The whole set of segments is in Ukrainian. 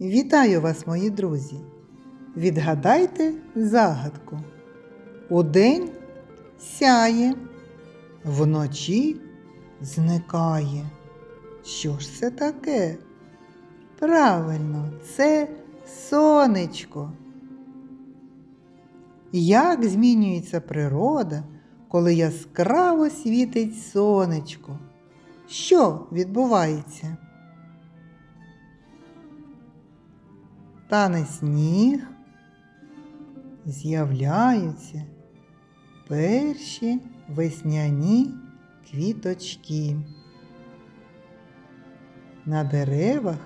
Вітаю вас, мої друзі! Відгадайте загадку. Удень сяє, вночі зникає. Що ж це таке? Правильно, це сонечко. Як змінюється природа, коли яскраво світить сонечко? Що відбувається? Тане сніг, з'являються перші весняні квіточки. На деревах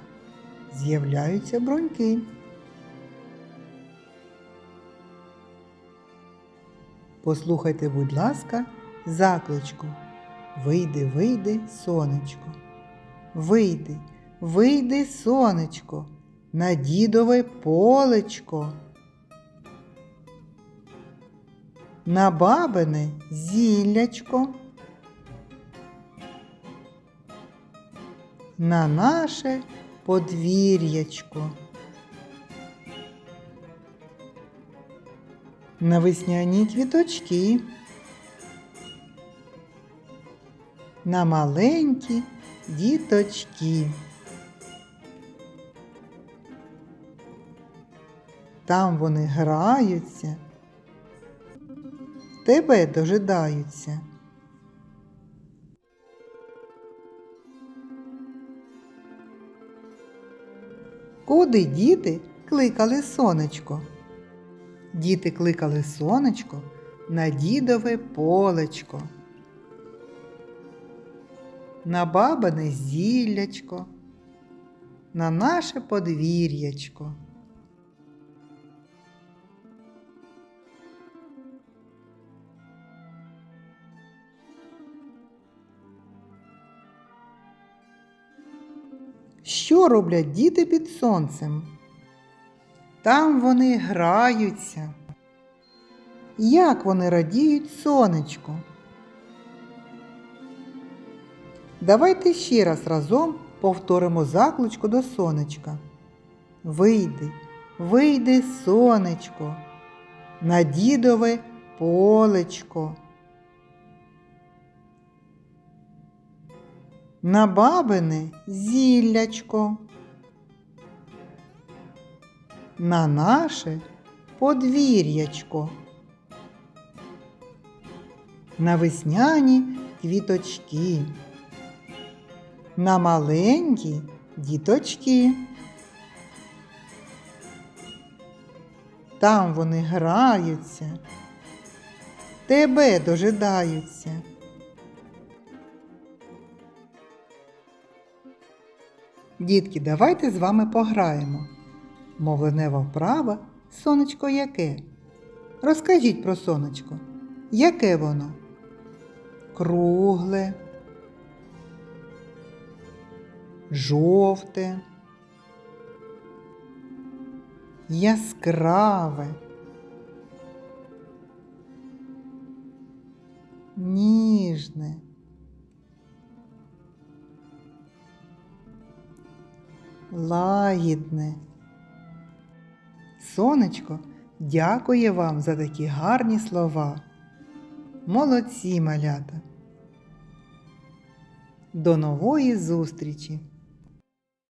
з'являються бруньки. Послухайте, будь ласка, закличку. Вийди, вийди, сонечко. Вийди, вийди, сонечко, на дідове полечко. На бабине зіллячко. На наше подвір'ячко. На весняні квіточки. На маленькі діточки. Там вони граються, тебе дожидаються. Куди діти кликали сонечко? Діти кликали сонечко на дідове полечко, на бабине зіллячко, на наше подвір'ячко. Що роблять діти під сонцем? Там вони граються. Як вони радіють сонечку? Давайте ще раз разом повторимо закличку до сонечка. Вийди, вийди, сонечко, на дідове полечко. На бабине зіллячко. На наше подвір'ячко. На весняні квіточки. На маленькі діточки. Там вони граються, тебе дожидаються. Дітки, давайте з вами пограємо. Мовленева вправа сонечко яке? Розкажіть про сонечко. Яке воно? Кругле, жовте, яскраве, ніжне. Лагідне. Сонечко дякує вам за такі гарні слова. Молодці малята. До нової зустрічі!